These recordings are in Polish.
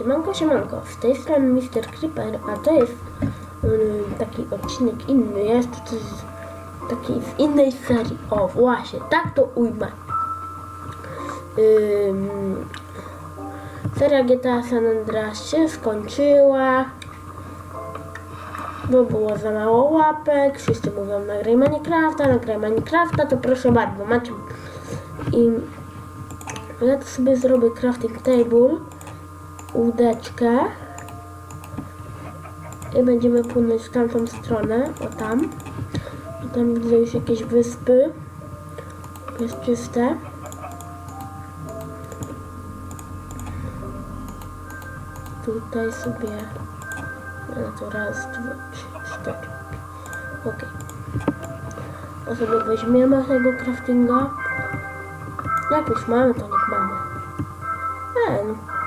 Siemanko, siemanko, z tej strony Mr. Creeper, a to jest y, taki odcinek inny, jest to coś taki z innej serii. O, właśnie, tak to ujmę. Ym, seria GTA San Andreas się skończyła, bo było za mało łapek, wszyscy mówią nagraj Minecrafta, nagraj Minecrafta, to proszę bardzo, macie. I ja to sobie zrobię crafting table, łódeczkę i będziemy płynąć w tamtą stronę, o tam. I tam widzę już jakieś wyspy. Jest czyste. Tutaj sobie no to raz, dwa, trzy, cztery. Okej. To sobie weźmiemy tego craftinga. Jak już mamy, to niech mamy. E, no.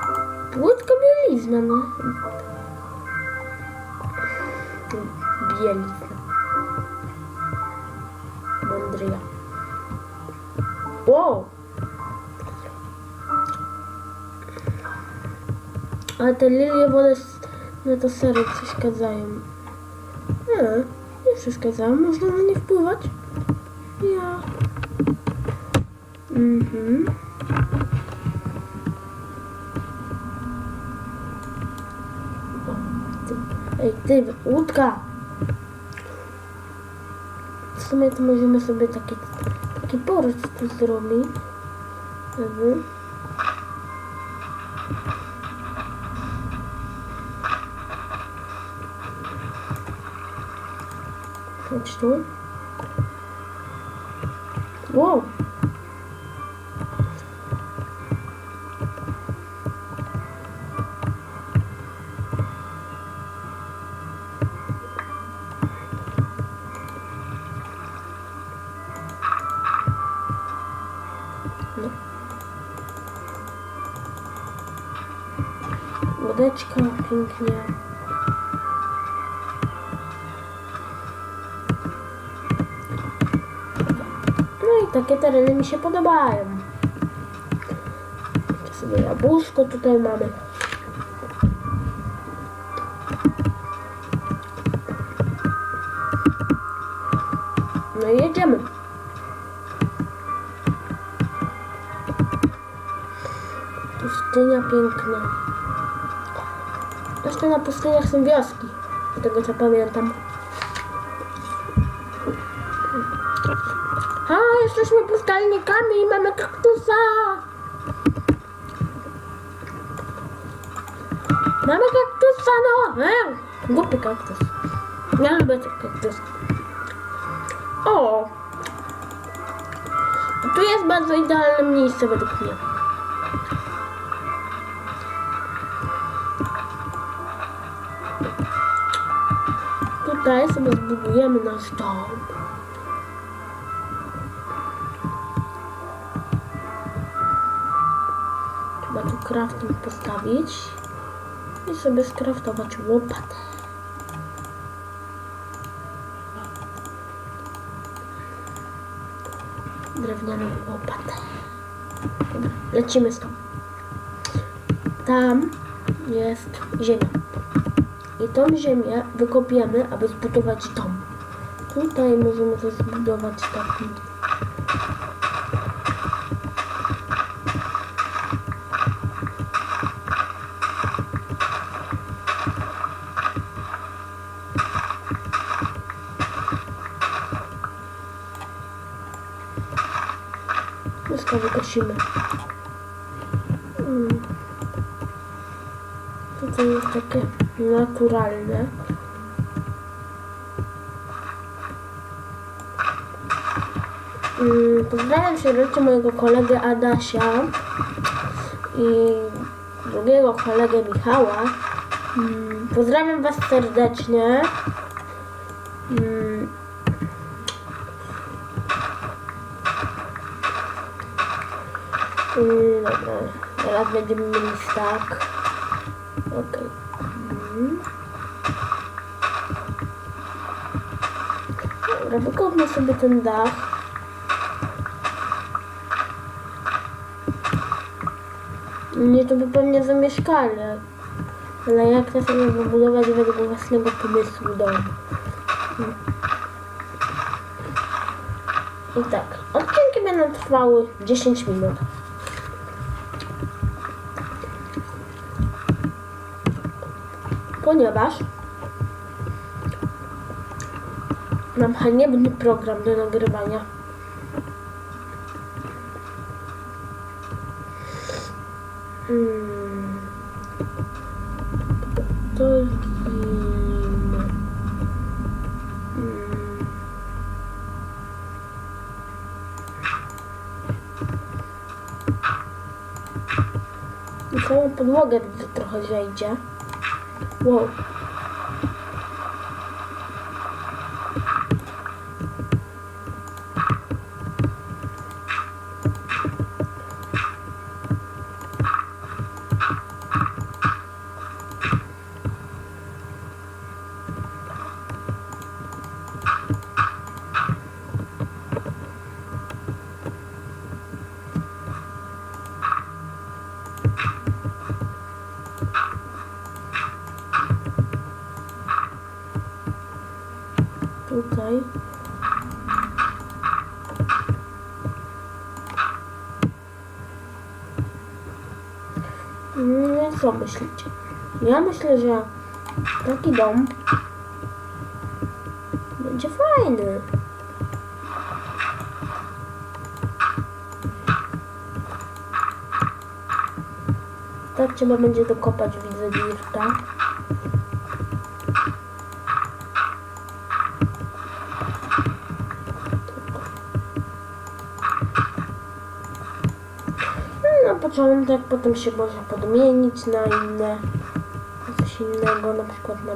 Płytka bielizna, no. Bielizna. Mądryja. Wow! Ale te lilie wody na to serio przeszkadzają. Nie, nie przeszkadzają. Można na nie wpływać. Ja. Mhm. O, ty. Ej, ty, łódka! W sumie to możemy sobie taki, taki port tu zrobić. Mhm. Chodź tu. Wow! Łódeczka, pięknie. No i takie tereny mi się podobają. Jeszcze sobie jabłuszko tutaj mamy. No i jedziemy. Pustynia piękna. Jeszcze na pustyniach są wioski, z tego co pamiętam. A, jesteśmy pustelnikami i mamy kaktusa! Mamy kaktusa, no! E, głupi kaktus. Ja lubię ten kaktus. O! Tu jest bardzo idealne miejsce według mnie. Tutaj sobie zbudujemy nasz dom. Trzeba tu crafting postawić i sobie skraftować łopatę. Drewnianą łopatę. Dobra, lecimy stąd. Tam jest ziemia. I tą ziemię wykopiemy, aby zbudować dom. Tutaj możemy też zbudować taki Wszystko wykosimy. Mm. Tutaj jest takie naturalne. Mm, Pozdrawiam serdecznie mojego kolegę Adasia i drugiego kolegę Michała. Mm, Pozdrawiam Was serdecznie. Mm, dobra, teraz będziemy mieli tak. Okej. Mhm. Dobra, wykopmy sobie ten dach. Nie, to by pewnie zamieszkali. Ale jak sobie wybudować według własnego pomysłu dom. I tak, odcinki będą trwały 10 minut. Ponieważ mam haniebny program do nagrywania. Hmm. To. Hmm. Całą podłogę trochę zejdzie. Wow. Tutaj. No i co myślicie? Ja myślę, że taki dom będzie fajny. Tak trzeba będzie dokopać, widzę dirta. No, na początek, potem się może podmienić na inne, na coś innego, na przykład na,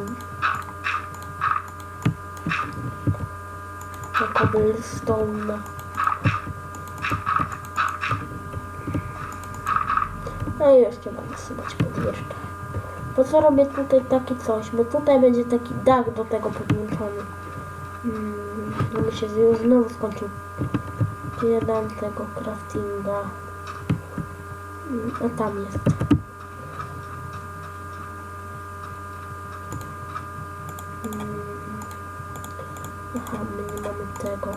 na cobblestone. No i jeszcze będę sypać podjeżdża. Po co robię tutaj takie coś? Bo tutaj będzie taki dach do tego podłączony. Hmm, mi się już znowu skończył. Gdzie ja dam tego craftinga? A tam jest. Mm. Aha, my nie mamy tego.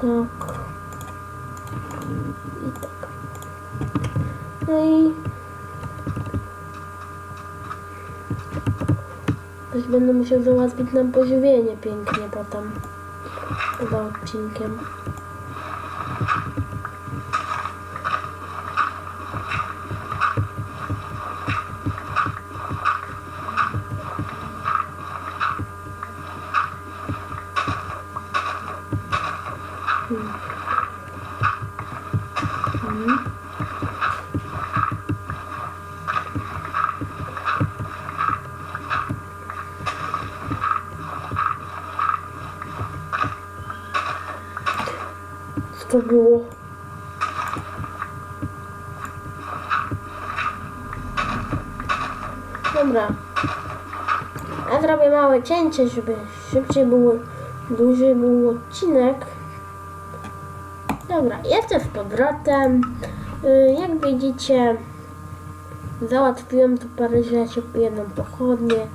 Tak. I tak. No i... Też będę musiał załatwić nam pożywienie pięknie potem. Poza odcinkiem. Co to było? Dobra. Ja zrobię małe cięcie, żeby szybciej było, dłużej był odcinek. Dobra, jestem z powrotem. Y, Jak widzicie, załatwiłem tu parę rzeczy, jedną pochodnię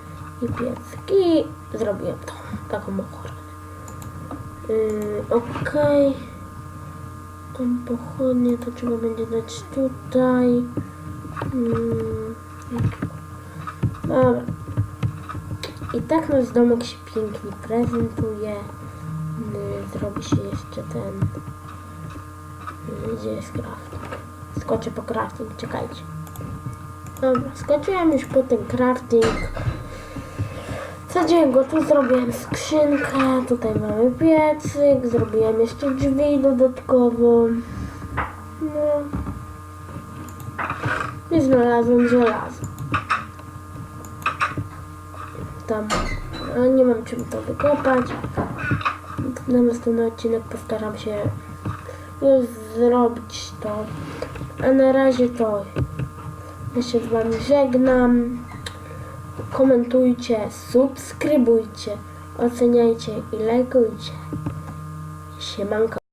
i piecyk i zrobiłem to, taką ochronę. Okej. Tą pochodnię to trzeba będzie dać tutaj. Yy, Dobra. I tak nasz domek się pięknie prezentuje. Yy, Zrobi się jeszcze ten... Gdzie jest crafting? Skoczę po crafting, czekajcie. Dobra, skoczyłem już po ten crafting. Go tu, zrobiłem skrzynkę, tutaj mamy piecyk, zrobiłem jeszcze drzwi dodatkowo. No. I znalazłem żelazo. Tam, a nie mam czym to wykopać. Na następny odcinek postaram się już zrobić to. A na razie to ja się z wami żegnam. Komentujcie, subskrybujcie, oceniajcie i lajkujcie. Siemanko.